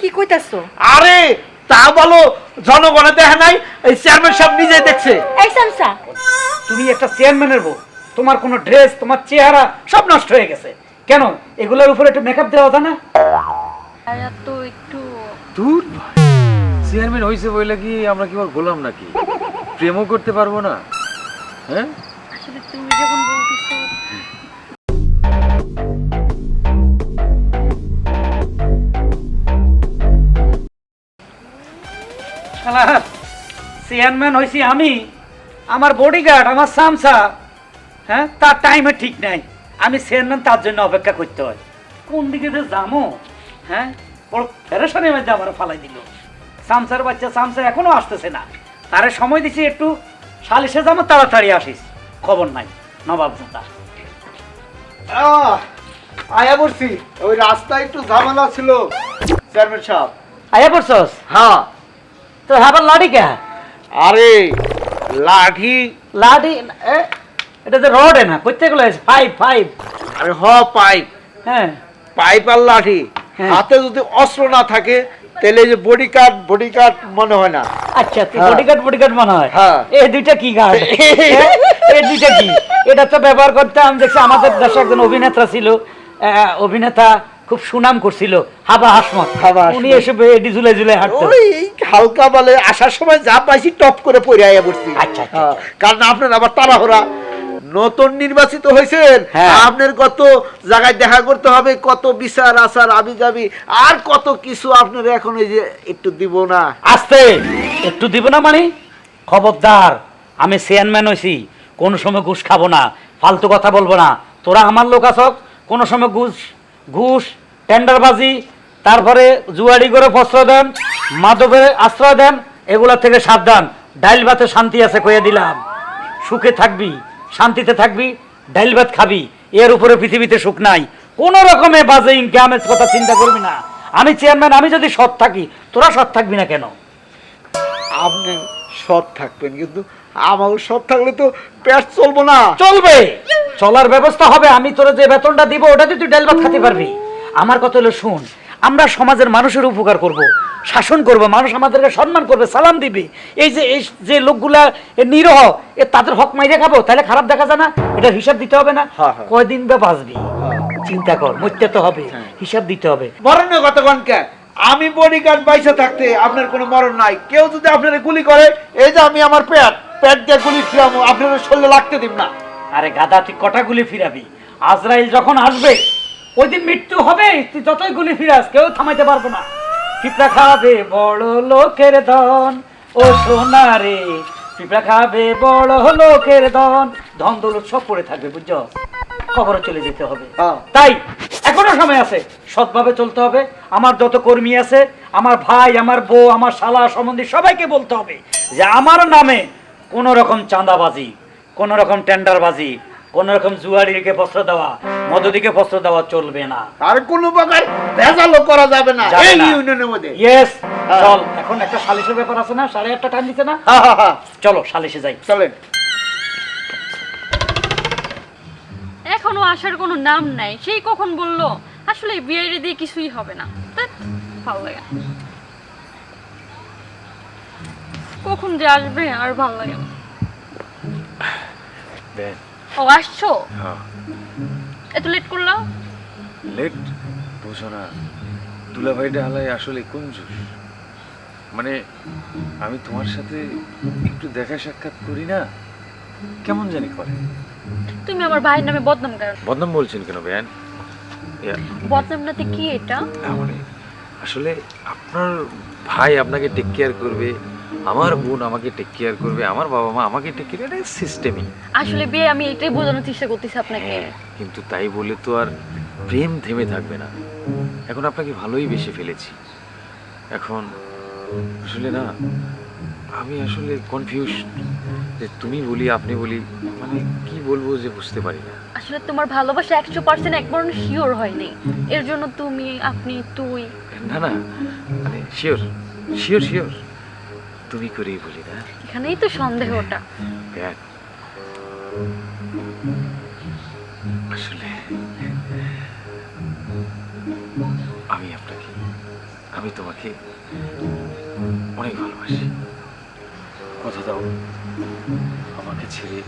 কি কইতাছো? আরে তা বলো জনগণে দেখে নাই এই চেয়ারম্যান সাহেব নিজে দেখছে। এই সামসা। তুমি একটা চেয়ারম্যানের বউ তোমার কোনো ড্রেস তোমার চেহারা সব নষ্ট হয়ে গেছে। কেন? এগুলোর উপরে একটু মেকআপ দেওয়া যায় না? তো একটু দূর চেয়ারম্যান হয়েছে বলে কি আমরা কি ওর গোলাম নাকি? প্রেমও করতে পারব না। হ্যাঁ? আসলে তুমি শালা চেয়ারম্যান হয়েছি আমি। আমার বডিগার্ড আমার সামসা হ্যাঁ তার টাইমে ঠিক নাই। আমি চেয়ারম্যান তার জন্য অপেক্ষা করতে হয়। কোন দিকে যে যামো হ্যাঁ বড় ফেরেশানের মধ্যে আমার ফালাই দিল। সামসার বাচ্চা সামসা এখনও আসতেছে না। তারে সময় দিছি একটু সালিশে যাব তাড়াতাড়ি আসিস। খবর নাই নবাব দাদা আয়া বলছি ওই রাস্তায় একটু ঝামেলা ছিল চেয়ারম্যান সাহেব। আয়া পড়ছস? হ্যাঁ। তো হাবার লাড়ি কে? আরে লাঠি। এ, এটা যে রড না গেলে ফাইভ ফাইভ আরে হ পাইপ। হ্যাঁ। পাইপ আর লাঠি। হ্যাঁ। হাতে যদি অস্ত্র না থাকে তাহলে এই যে বডি কার্ড বডি কার্ড মনে হয় না। আচ্ছা তুই হ্যাঁ। বডিগার্ড বডিগার্ড মনে হয়? হ্যাঁ। এই দুইটা কি গার্ড এই দুইটা কি? এটা তো ব্যবহার করতে আমি দেখছি আমাদের দেশে একজন অভিনেতা ছিল অভিনেতা খুব সুনাম করছিল। হাবা হাসমত। হাবা হাসমত। উনি এসে এডি ঝুলে ঝুলে হাঁটতো। ওই হালকা বলে আসার সময় যা পাইছি টপ করে পড়ে আয়া পড়ছি। আচ্ছা, আচ্ছা, হ্যাঁ, কারণ আপনার আবার তাড়াহুড়া। নতুন নির্বাচিত হয়েছেন। হ্যাঁ। আপনার কত জায়গায় দেখা করতে হবে কত বিচার আচার আবি যাবি আর কত কিছু আপনার এখন এই যে একটু দিব না। আসতে একটু দিব না মানে? খবরদার আমি চেয়ারম্যান হয়েছি কোনো সময় ঘুষ খাব না ফালতু কথা বলব না। তোরা আমার লোক আসক কোনো সময় ঘুষ ঘুষ টেন্ডারবাজি তারপরে জুয়ারি করে প্রশ্রয় দেন মাদকের আশ্রয় দেন এগুলা থেকে সাবধান। ডাইল ভাতে শান্তি আছে কয়ে দিলাম। সুখে থাকবি শান্তিতে থাকবি ডাইল ভাত খাবি। এর উপরে পৃথিবীতে সুখ নাই। কোনো রকমে বাজে ইনকামের কথা চিন্তা করবি না। আমি চেয়ারম্যান আমি যদি সৎ থাকি তোরা সৎ থাকবি না কেন? আপনি সৎ থাকবেন কিন্তু আমারও সৎ থাকলে তো পেট চলবো না। চলবে! চলার ব্যবস্থা হবে আমি তোরা যে বেতনটা দিব ওটাতে তুই ডাল ভাত খেতে পারবি। আমার কথা হলো শুন আমরা সমাজের মানুষের উপকার করব শাসন করব মানুষ আমাদেরকে সম্মান করবে সালাম দিবে। এই যে এই যে লোকগুলা নিরহ এ তাদের হক মাইরে খাব তাহলে খারাপ দেখা যায় না এটা হিসাব দিতে হবে না। হ্যাঁ, হ্যাঁ। কয়দিন বা বাঁচবি? চিন্তা কর মরতে তো হবে হিসাব দিতে হবে। মরণ কতক্ষণ কেন আমি বডিগার্ড বাইসে থাকতে আপনার কোনো মরণ নাই। কেউ যদি আপনার গুলি করে এই যে আমি আমার পেট পেট দিয়ে গুলি ফিরাবো আপনার শরীরে লাগতে দিব না। আরে গাদা তুই কটা গুলি ফিরাবি? আজরাইল যখন আসবে ওই দিন মৃত্যু হবে তুই যতই গুলি ফিরাস কেউ থামাইতে পারব না। পিঁপড়া খাবে বড় লোকের ধন ও সোনা রে পিঁপড়া খাবে বড় লোকের ধন। ধন দৌলত সব পড়ে থাকবে বুঝছ? কবরে চলে যেতে হবে। তাই এখনও সময় আছে। সৎভাবে চলতে হবে। আমার যত কর্মী আছে আমার ভাই আমার বউ আমার শালা সম্বন্ধী সবাইকে বলতে হবে যে আমার নামে কোন রকম চাঁদাবাজি কোনো রকম টেন্ডারবাজি কোন রকম জুয়ারিকে বস্ত্র দেওয়া মদদিকে বস্ত্র দেওয়া চলবে না। আর কোনো প্রকার ভেজালও করা যাবে না এই ইউনিয়নের মধ্যে। ইয়েস হ্যাঁ। চল এখন একটা সালিশের ব্যাপার আছে না সাড়ে আটটা টাইম দিতে না? হ্যাঁ হ্যাঁ চলো সালিশে যাই। চলেন। এখনও আসার কোনো নাম নাই সেই কখন বলল আসলে বিয়ের দিয়ে কিছুই হবে না। ভালো লাগে কখন যে আসবে আর ভালো লাগে না। দেন ও আসছো? হ্যাঁ। এত লেট করল? লেট বুঝো না। দুলাভাইটা হালাই আসলে কঞ্জুস মানে আমি তোমার সাথে একটু দেখা সাক্ষাৎ করি না? কেমন জানি করে। তুমি আমার ভাইয়ের নামে বদনাম করো বদনাম বলছেন কেন বেয়ান বদনাম নাতে কি এটা? না মানে আসলে আপনার ভাই আপনাকে টেক কেয়ার করবে। আমার বোন আমাকে টেক কেয়ার করবে আমার বাবা মা আমাকে টেক কেয়ার এটা সিস্টেমই আসলে বিয়ে আমি এটাই বোঝানোর চেষ্টা করতেছি আপনাকে। কিন্তু তাই বলে তো আর প্রেম থেমে থাকবে না। এখন আপনাকে ভালোই বেশি ফেলেছি। এখন আসলে না আমি আসলে কনফিউজ যে তুমি বলি আপনি বলি মানে কি বলব যে বুঝতে পারি না। আসলে তোমার ভালোবাসা একশো পার্সেন্ট একবার শিওর হয়নি এর জন্য তুমি আপনি তুই। না না মানে শিওর শিওর শিওর তুমি করেই বলি না। এখানেই তো সন্দেহটা। দেখ আসলে আমি আপনাকে আমি তোমাকে অনেক ভালোবাসি। কথা দাও আমাকে ছেড়ে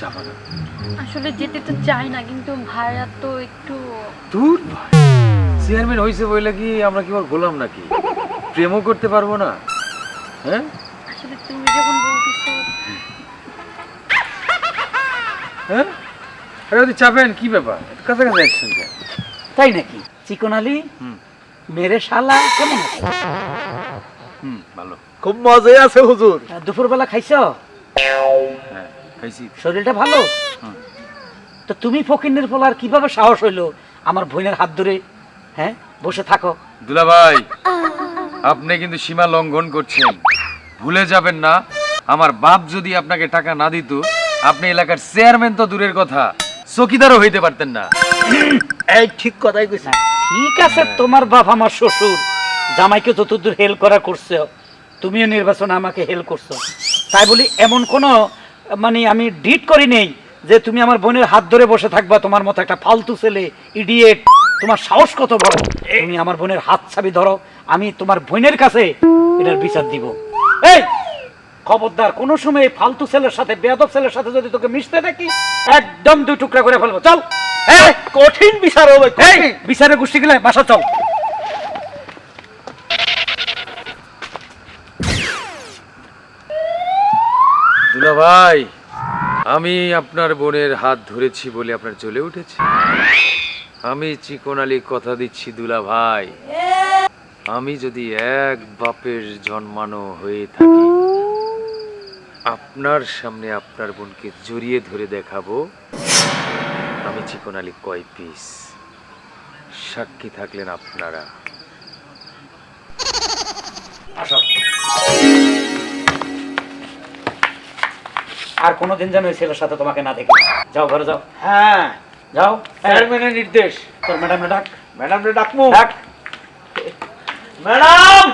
যাবা না। আসলে যেতে তো চাই না কিন্তু ভাইয়া তো একটু দূর ভাই। চেয়ারম্যান হয়েছে বলে কি আমরা কি ওর গোলাম নাকি? প্রেমও করতে পারব না। হ্যাঁ? আসলে তুমি যখন বলতেছো হ্যাঁ? আরে ওদের চাপেন কি ব্যাপার? কাছাকাছি আসছেন কেন? তাই নাকি? চিকন আলী? মেরে শালা কেমন আছে হুম ভালো। খুব মজাই আছে হুজুর। দুপুরবেলা খাইছ? হ্যাঁ খাইছি। শরীরটা ভালো? হুম। তো তুমি ফকিনের ফলার কীভাবে সাহস হইল আমার বোনের হাত ধরে? হ্যাঁ বসে থাকো। দুলা ভাই আপনি কিন্তু সীমা লঙ্ঘন করছেন। ভুলে যাবেন না আমার বাপ যদি আপনাকে টাকা না দিত আপনি এলাকার চেয়ারম্যান তো দূরের কথা চকিদারও হইতে পারতেন না। এই ঠিক কথাই কইছি ঠিক আছে তোমার বাপ আমার শ্বশুর জামাইকে যতদূর হেল্প করা করছে তুমিও নির্বাচনে আমাকে হেল করছ। তাই বলি এমন কোনো মানে আমি ডিট করি নেই যে তুমি আমার বোনের হাত ধরে বসে থাকবা তোমার মতো একটা ফালতু ছেলে ইডিয়েট তোমার সাহস কত বড়? তুমি আমার বোনের হাত ছাবি ধরো আমি তোমার বোনের কাছে এটার বিচার দিব। এই খবরদার কোনো সময় ফালতু ছেলের সাথে বেয়াদব ছেলের সাথে যদি তোকে মিশতে দেখি একদম দুই টুকরা করে ফেলব। চল। এই, কঠিন বিচার হবে এই বিচারে গোষ্ঠী গেলে বাসা চল। দুলা ভাই আমি আপনার বোনের হাত ধরেছি বলে আপনার চলে উঠেছে। আমি চিকন আলী কথা দিচ্ছি দুলা ভাই আমি যদি এক বাপের জন্মানো হয়ে থাকি আপনার সামনে আপনার বোনকে জড়িয়ে ধরে দেখাবো। আমি চিকন আলী কয় পিস? সাক্ষী থাকলেন আপনারা। আর কোনোদিন যেন ওই ছেলের সাথে তোমাকে না দেখি। যাও ঘরে যাও। হ্যাঁ। যাও। চেয়ারম্যানের নির্দেশ। তোর ম্যাডাম ডাক। ম্যাডাম রে ডাকমু ডাক। ম্যাডাম!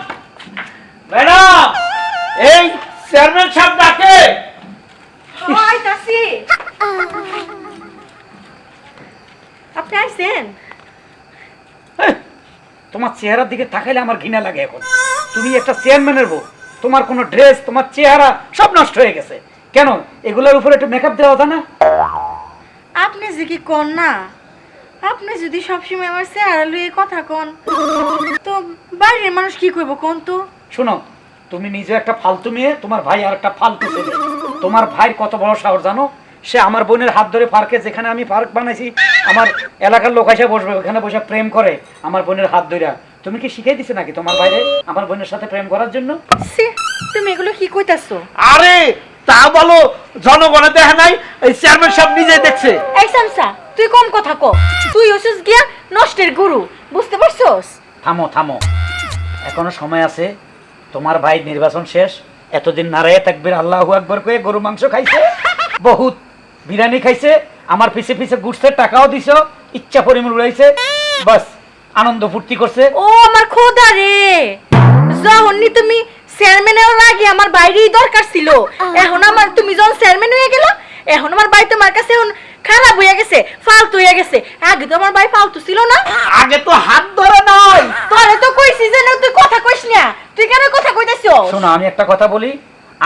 ম্যাডাম! এই চেয়ারম্যান সাহেব ডাকে! আপনি আইছেন? তোমার চেহারার দিকে তাকাইলে আমার ঘৃণা লাগে এখন। তুমি একটা চেয়ারম্যানের বউ। তোমার কোনো ড্রেস তোমার চেহারা সব নষ্ট হয়ে গেছে। কেন? এগুলোর উপরে একটু মেকআপ দেওয়া যায় না? আপনি যে কি কন না? আপনি যদি সবসময় আমার চেহারা লুয়ে কথা কন তো বাইরের মানুষ কি করব কোন তো? শোনো তুমি নিজে একটা ফালতু মেয়ে তোমার ভাই আর একটা ফালতু ছেলে। তোমার ভাইয়ের কত বড় সাহস জানো? সে আমার বোনের হাত ধরে পার্কে যেখানে আমি পার্ক বানাইছি আমার এলাকার লোক এসে বসবে ওখানে বসে প্রেম করে আমার বোনের হাত ধরে তুমি কি শিখাই দিছে নাকি তোমার বাইরে আমার বোনের সাথে প্রেম করার জন্য? সে তুমি এগুলো কি কইতাছো? আরে তা বলো জনগণে দেখে নাই এই চেয়ারম্যান সাহেব নিজে দেখছে। এই সামসা তুই কম কথা ক। তুই হচ্ছিস গিয়া নষ্টের গুরু বুঝতে পারছস? থামো থামো। এখনও সময় আছে তোমার ভাই নির্বাচন শেষ। এতদিন নারায় থাকবির আল্লাহ আকবর করে গরু মাংস খাইছে বহুত বিরিয়ানি খাইছে আমার পিছে পিছে ঘুরছে টাকাও দিছ ইচ্ছা পরিমাণ উড়াইছে বাস আনন্দ ফুর্তি করছে। ও আমার খোদা রে! যখনই তুমি চেয়ারম্যান হওয়ার আগে আমার বাইরেই দরকার ছিল এখন আমার তুমি যখন চেয়ারম্যান হয়ে গেল এখন আমার ভাই তোমার কাছে এখন খারাপ হয়ে গেছে ফালতু হয়ে গেছে। আগে তো আমার ভাই ফালতু ছিল না। আগে তো হাত ধরে নয় তোরে তো কইছি যে না তুই কথা কইস না। তুই কেন কথা কইতাছিস? শোনো আমি একটা কথা বলি।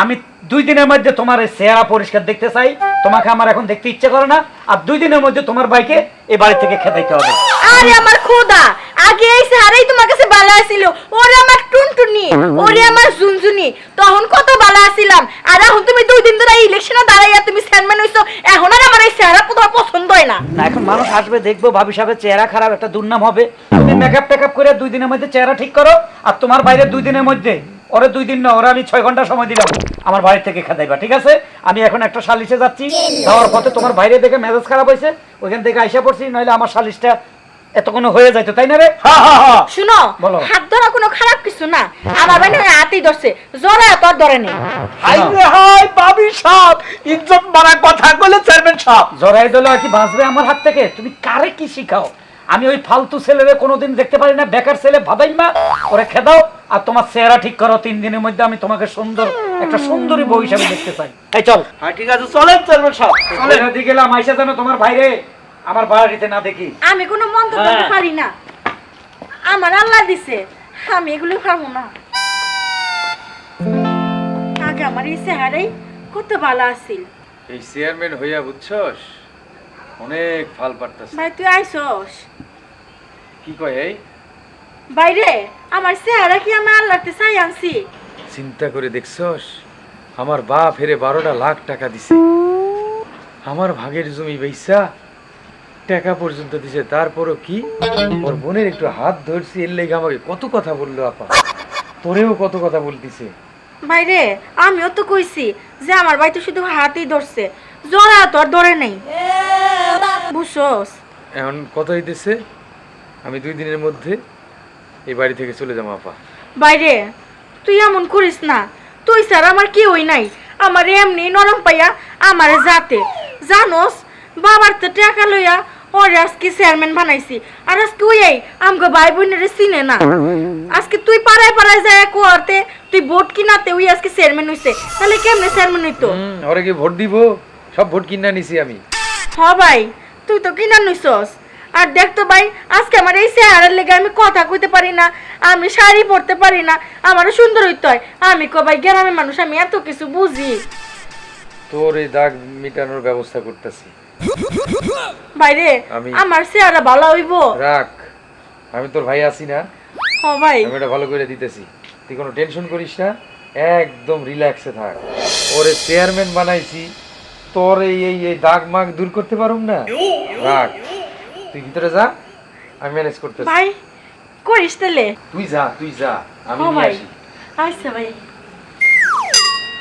আমি দুই দিনের মধ্যে তোমার এই চেহারা পরিষ্কার দেখতে চাই। তোমাকে আমার এখন দেখতে ইচ্ছে করে না। আর দুই দিনের মধ্যে তোমার ভাইকে এই বাড়ি থেকে খেদাইতে হবে। আরে আমার খোদা আগে এই সারাই তোমার কাছে ভালো আছিল। ওরে আমার টুনটুনি ওরে আমার ঝুনঝুনি। তখন কত ভালো আছিলাম। আর এখন তুমি দুই দিন ধরে ইলেকশনে দাঁড়াইয়া তুমি চেয়ারম্যান হইছো। এখন আর আমার এই চেহারা তোমার পছন্দ হয় না। না এখন মানুষ আসবে দেখব ভাবি সাহেবের চেহারা খারাপ একটা দুর্নাম হবে। তুমি মেকআপ টেকআপ করে দুই দিনের মধ্যে চেহারা ঠিক করো। আর তোমার বাইরে দুই দিনের মধ্যে ওরে দুই দিন না ওরা আমি ছয় ঘণ্টা সময় দিলাম। আমার বাড়ি থেকে খেদাইবা ঠিক আছে? আমি এখন একটা সালিশে যাচ্ছি। যাওয়ার পথে তোমার বাইরে দেখে মেজাজ খারাপ হয়েছে ওইখান থেকে আইসা পড়ছি নইলে আমার সালিশটা এতক্ষণ হয়ে যাইতো তাই না রে? শুনো হাত ধরা কোনো খারাপ কিছু না। আমার ভাই না ধরছে জোরে তোর ধরে নেই হাই রে হাই বাবি সাহেব ইজ্জত মারা কথা কইলে চেয়ারম্যান সাহেব জরাই দলে কি বাঁচবে আমার হাত থেকে? তুমি কারে কি শিখাও? আমি ওই ফালতু ছেলেরে কোনোদিন দেখতে পারি না বেকার ছেলে ভাবাই মা। ওরে খেদাও আর তোমার চেহারা ঠিক করো তিন দিনের মধ্যে আমি তোমাকে সুন্দর একটা সুন্দরী বউ হিসাবে দেখতে চাই। এই চল। হ্যাঁ ঠিক আছে চলেন চেয়ারম্যান সাহেব চলেন। চলে গেলাম আইসা জানো তোমার বাইরে আমার বাড়িতে না দেখি। আমি কোনো মন্তব্য করতে হ্যাঁ। পারি না। আমার আল্লাহ দিছে আমি এগুলো খাব না। আগে আমার এই চেহারাই কত ভালো আছিল। এই চেয়ারম্যান হইয়া বুঝছস? অনেক ফাল পারতাস ভাই তুই আইসস? কি কয় এই? বাইরে আমার চেহারা কি আমি আল্লাহতে চাই আনছি? চিন্তা করে দেখছস আমার বাপ হেরে বারোটা লাখ টাকা দিছে। আমার ভাগের জমি বেইসা টাকা পর্যন্ত দিছে তারপরও কি? ওর বোনের একটু হাত ধরছি এর লেগে আমাকে কত কথা বলল আপা। তোরেও কত কথা বলতিছে। বাইরে আমিও তো কইছি যে আমার ভাই তো শুধু হাতেই ধরছে জরা তোর ধরে নেই। বুঝছস এখন কত হইতেছে আমি দুই দিনের মধ্যে এই বাড়ি থেকে চলে যাব আপা। বাইরে তুই এমন করিস না। তুই স্যার আমার কেউই নাই। আমার এমনি নরম পাইয়া আমার জাতে। জানোস বাবার তো টাকা লইয়া ওরে আজকে চেয়ারম্যান বানাইছি। আর আজকে ওই আমগো ভাই বোনের চিনে না। আজকে তুই পাড়ায় পাড়ায় যায় কোয়ারতে তুই ভোট কিনাতে ওই আজকে চেয়ারম্যান হইছে। তাহলে কেমনে চেয়ারম্যান হইতো? ওরে কি ভোট দিব? সব ভোট কিনা নিছি আমি। হ ভাই। তুই তো কিনা নইছস? আর দেখ তো ভাই আজকে আমার এই চেহারার লেগে আমি কথা কইতে পারি না আমি শাড়ি পরতে পারি না আমারও সুন্দর হইতে হয়। আমি কো ভাই গ্রামের মানুষ আমি এত কিছু বুঝি। তোর এই দাগ মিটানোর ব্যবস্থা করতেছি। বাইরে আমি- আমার চেহারা ভালো হইব। রাখ আমি তোর ভাই আছি না। হ ভাই। আমি এটা ভালো করে দিতেছি। তুই কোনো টেনশন করিস না একদম রিল্যাক্সে থাক। ওরে চেয়ারম্যান বানাইছি তোর এই এই এই দাগ মাগ দূর করতে পারুম না? রাখ তুই ভিতরে যা আমি ম্যানেজ করতেছি। ভাই করিস তাহলে? তুই যা তুই যা আমি নিয়ে আসি। আচ্ছা ভাই।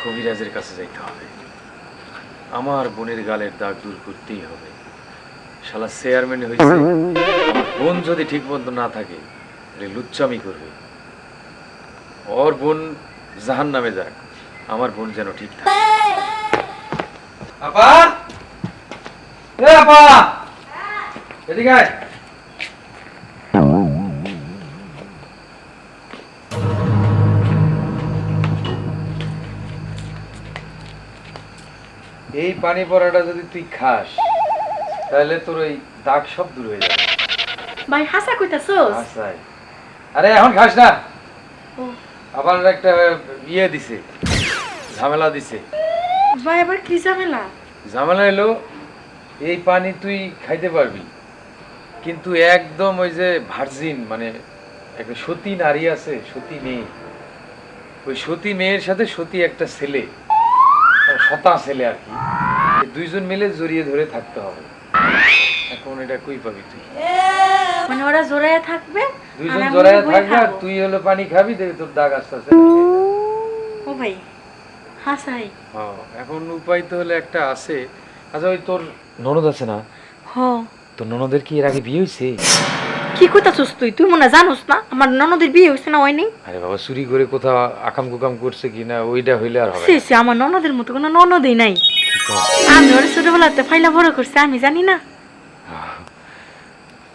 কবিরাজের কাছে যাইতে হবে। আমার বোনের গালের দাগ দূর করতেই হবে। শালা চেয়ারম্যান হয়েছে বোন যদি ঠিক মতো না থাকে তাহলে লুচ্চামি করবে। ওর বোন জাহান নামে যাক। আমার বোন যেন ঠিক থাকে। আপা এ আপা এদিকে আয়। এই পানি পড়াটা যদি তুই খাস তাহলে তোর ওই দাগ সব দূর হয়ে যাবে ভাই হাসা কইতাছস আচ্ছাই। আরে এখন খাস না। আবার একটা ইয়ে দিছে ঝামেলা দিছে ভাই আবার কি ঝামেলা? ঝামেলা এলো এই পানি তুই খাইতে পারবি। কিন্তু একদম ওই যে ভার্জিন মানে একটা সতী নারী আছে সতী মেয়ে। ওই সতী মেয়ের সাথে সতী একটা ছেলে মানে সতা ছেলে আর কি। দুইজন মিলে জড়িয়ে ধরে থাকতে হবে। এখন এটা কই পাবি তুই? মানে ওরা জোড়ায় থাকবে দুইজন জড়ায় থাকবে আর তুই হলো পানি খাবি দেখবি তোর দাগ আস্তে আস্তে ও ভাই। হাসাই। হ্যাঁ এখন উপায় তো হলে একটা আছে। আচ্ছা ওই তোর ননদ আছে না? হ তোর ননদের কি এর আগে বিয়ে হয়েছে কি কইতাছস তুই? তুই মনে হয় জানোস না? আমার ননদের বিয়ে হইছে না হয়নি? আরে বাবা চুরি করে কোথাও আকাম কুকাম করছে কি না ওইটা হইলে আর হবে সে সে আমার ননদের মতো কোনো ননদই নাই। আমি ওর ছোটবেলাতে ফাইলা বড় করছে আমি জানি না।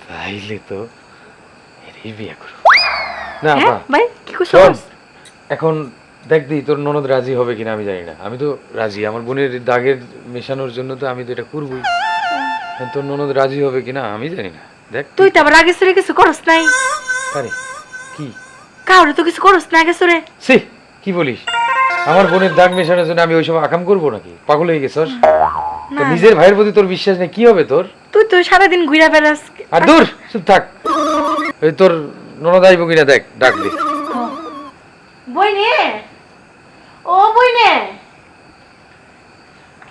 তাইলে তো এরই বিয়ে করো না হ্যাঁ ভাই কি কইছস? এখন দেখ দি তোর ননদ রাজি হবে কিনা আমি জানি না। আমি তো রাজি আমার বোনের দাগের মেশানোর জন্য তো আমি তো এটা করবই। তোর ননদ রাজি হবে কিনা আমি জানি না। দেখ তুই তো আবার আগে সরে কিছু করস নাই। আরে কি? কাউরে তো কিছু করস না আগে সরে। সে কি বলিস? আমার বোনের দাগ মেশানোর জন্য আমি ওইসব আকাম করব নাকি? পাগল হয়ে গেছস? তোর নিজের ভাইয়ের প্রতি তোর বিশ্বাস নেই কি হবে তোর? তুই তো সারাদিন ঘুরা বেড়াস। আর দূর চুপ থাক। ওই তোর ননদ আইব কিনা দেখ ডাক দে। বই নে। ও বই নে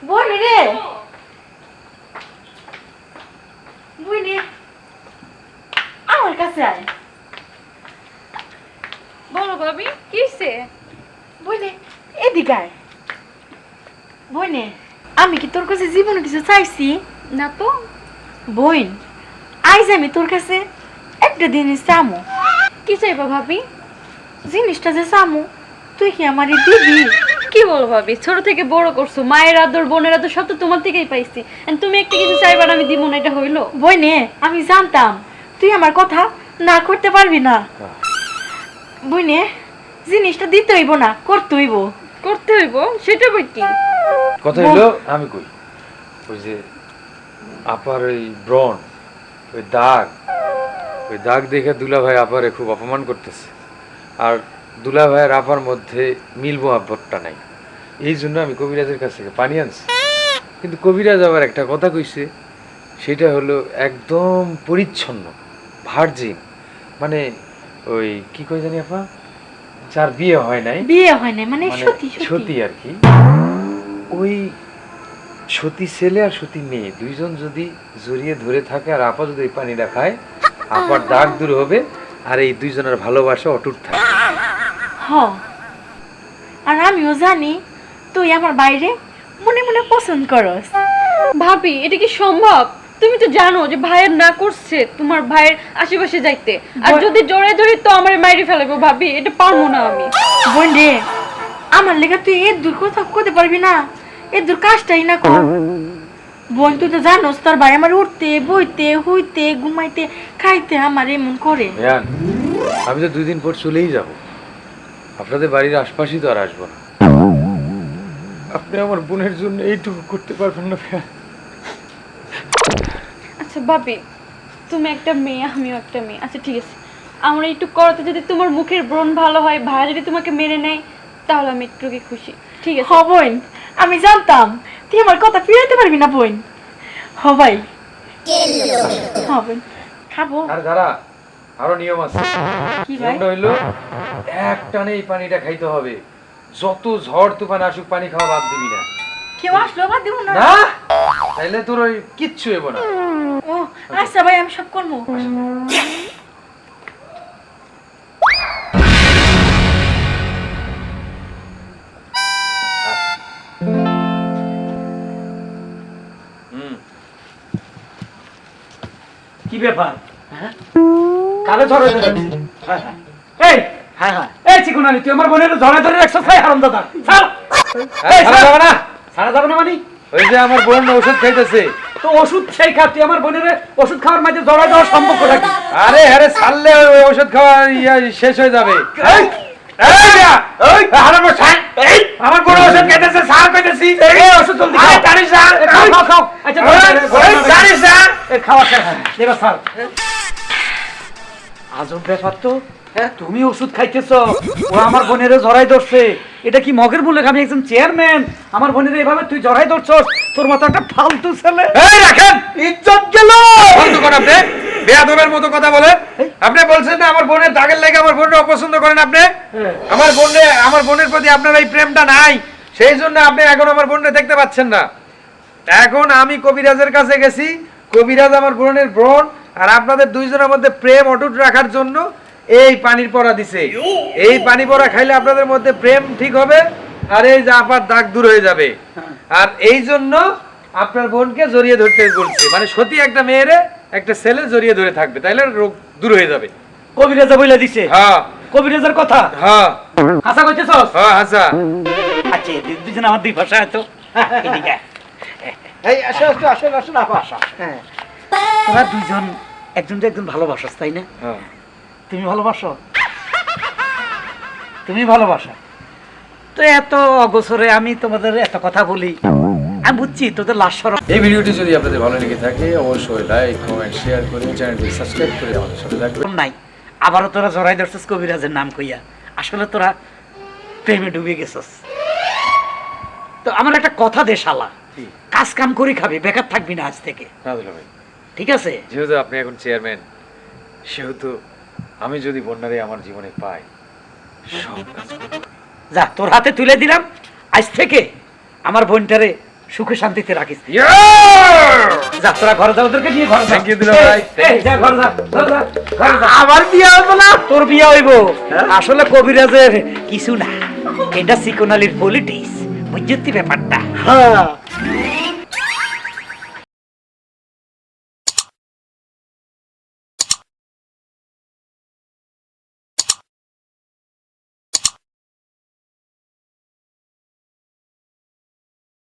বই রে। বই নে আমার কাছে আয়। বলো ভাবি কিসে বই নে এদিকে আয়। বই নে আমি কি তোর কাছে জীবনে কিছু চাইছি? না তো। বইন আইজ আমি তোর কাছে একটা জিনিস চামু। কি চাইবা ভাবি? জিনিসটা যে চামু তুই কি আমার দিবি কি বলো ভাবি ছোট থেকে বড় করছ মায়ের আদর বোনের আদর সব তো তোমার থেকেই পাইছি। তুমি একটা কিছু চাইবা না আমি দিব না এটা হইল? বইনে আমি জানতাম। তুই আমার কথা না করতে পারবি না। বইনে জিনিসটা দিতে হইব না করতে হইব। করতে হইব? সেটা বই কি? কথা হলো আমি কই? ওই যে আপার ওই ব্রণ ওই দাগ ওই দাগ দেখে দুলা ভাই আপারে খুব অপমান করতেছে। আর দুলা ভাইয়ের আপার মধ্যে মিল মোহাব্বতটা নাই। এই জন্য আমি কবিরাজের কাছ থেকে পানি আনছি। কিন্তু কবিরাজ আবার একটা কথা কইছে সেটা হলো একদম পরিচ্ছন্ন ভার্জিন মানে ওই কি কই জানি আপা? যার বিয়ে হয় নাই। বিয়ে হয় না মানে মানে সত্যি সতী আর কি। ওই সতী ছেলে আর সতী মেয়ে দুইজন যদি জড়িয়ে ধরে থাকে আর আপা যদি এই পানিটা খায় আপার দাগ দূর হবে আর এই দুইজনের ভালোবাসা অটুট থাকে। আর আমিও জানি তুই আমার বাইরে মনে মনে পছন্দ করস। ভাবি এটা কি সম্ভব? তুমি তো জানো যে ভাইয়ের না করছে তোমার ভাইয়ের আশেপাশে যাইতে। আর যদি জোরে জোরে তো আমার মাইরে ফেলাবো ভাবি এটা পারব না আমি। বোন রে আমার লেগে তুই এর দূর কথা করতে পারবি না। এর দূর কাজটাই না কর। বোন তুই তো জানোস তোর ভাই আমার উঠতে বইতে হইতে ঘুমাইতে খাইতে আমার এমন করে। আমি তো দুই দিন পর চলেই যাব। আপনাদের বাড়ির আশপাশই তো আর আসব না। আপনি আমার বোনের জন্য এইটুকু করতে পারবেন না ভ্যান আচ্ছা ভাবি তুমি একটা মেয়ে আমিও একটা মেয়ে। আচ্ছা ঠিক আছে। আমার একটু করতে যদি তোমার মুখের ব্রণ ভালো হয় ভাইয়া যদি তোমাকে মেনে নেয় তাহলে আমি একটু কি খুশি। ঠিক আছে? হ বোন আমি জানতাম। তুই আমার কথা ফিরাইতে পারবি না বোন। হ ভাই। হ বোন। খাব। আর দাঁড়া আরও নিয়ম আছে। নিয়মটা হইল এক টানে এই পানিটা খাইতে হবে। যত ঝড় তুফান আসুক পানি খাওয়া বাদ দিবি না। কেউ আসলো বাদ দিব না। না? তাইলে তোর ওই কিচ্ছু হইব না। ও আচ্ছা ভাই আমি সব করব। কি ব্যাপার? হ্যাঁ? কালে ধরে হ্যাঁ, হ্যাঁ। এই হ্যাঁ হ্যাঁ এই চিকুনানি তুই আমার বোনের ধরে ধরে রাখছিস এই হারাম দাদা ছাড় এই, ছাড়া যাবে না ছাড়া যাবে না মানে ওই যে আমার বোন ওষুধ খাইতেছে তো ওষুধ সেই খা তুই আমার বোনের ওষুধ খাওয়ার মাঝে জড়াই দেওয়ার সম্পর্ক রাখি আরে আরে ছাড়লে ওই ওষুধ খাওয়া ইয়া শেষ হয়ে যাবে এই, আমার বোন ওষুধ ছাড় কইতেছি এই ওষুধ জলদি খাও জানিস খাও খাও আচ্ছা খাওয়া খাওয়া এবার ছাড় আজব ব্যাপার তো। হ্যাঁ তুমি ওষুধ খাইতেছ। ও আমার বোনের জড়াই ধরছে। এটা কি মগের বলে আমি একজন চেয়ারম্যান। আমার বোনের এইভাবে তুই জড়াই ধরছস? তোর মতো একটা ফালতু ছেলে। এই রাখেন! ইজ্জত গেল! বন্ধ করেন আপনি। বেয়াদবের মতো কথা বলেন। আপনি বলছেন না আমার বোনের দাগের লেগে আমার বোনের অপছন্দ করেন আপনি? হ্যাঁ। আমার বোনে আমার বোনের প্রতি আপনার এই প্রেমটা নাই। সেই জন্য আপনি এখন আমার বোনকে দেখতে পাচ্ছেন না। এখন আমি কবিরাজের কাছে গেছি। কবিরাজ আমার বোনের বোন। আর আপনাদের দুইজনের মধ্যে প্রেম অটুট রাখার জন্য এই পানির পড়া দিছে। এই পানি পড়া খাইলে আপনাদের মধ্যে প্রেম ঠিক হবে আর এই যে আপার দাগ দূর হয়ে যাবে। আর এই জন্য আপনার বোনকে জড়িয়ে ধরতে বলছে। মানে সত্যি একটা মেয়েরে একটা ছেলে জড়িয়ে ধরে থাকবে তাইলে রোগ দূর হয়ে যাবে। কবিরাজা বইলা দিছে। হ্যাঁ। কবিরাজের কথা? হ্যাঁ। হাসা কইতেছস? হ্যাঁ হাসা। আচ্ছা দু- দুজন আমার দুই ভাষা আয়। এই আসো আসো আসেন আসেন আপা। হ্যাঁ। তোরা দুইজন একজন তো একজন ভালোবাসস তাই না? হ্যাঁ। তুমি ভালোবাসো? তুমি ভালোবাসো? তো এত অগোছরে আমি তোমাদের এত কথা বলি। আমি বুঝছি তোদের লাশ এই ভিডিওটি যদি আপনাদের ভালো লেগে থাকে অবশ্যই লাইক কমেন্ট শেয়ার করে চ্যানেলটি সাবস্ক্রাইব করে আমাদের সাথে থাকবেন। নাই। আবারও তোরা জড়াই ধরছিস কবিরাজের নাম কইয়া। আসলে তোরা প্রেমে ডুবে গেছস। তো আমার একটা কথা দে শালা। কাজ কাম করে খাবি বেকার থাকবি না আজ থেকে। ভাই। ঠিক আছে? যেহেতু আপনি এখন চেয়ারম্যান সেহেতু আমি যদি বন্যারে আমার জীবনে পাই সব কাজ যা তোর হাতে তুলে দিলাম। আজ থেকে আমার বোনটারে সুখে শান্তিতে রাখিস। যা তোরা ঘরে যা ওদেরকে নিয়ে ঘরে যা। Thank you, দুলা ভাই। যা ঘরে যা ঘরে যা, আমার বিয়ে হবে না। তোর বিয়ে হইব। আসলে কবিরাজের কিছু না। এটা সিকোনালির পলিটিক্স বুঝছি ব্যাপারটা? হ্যাঁ।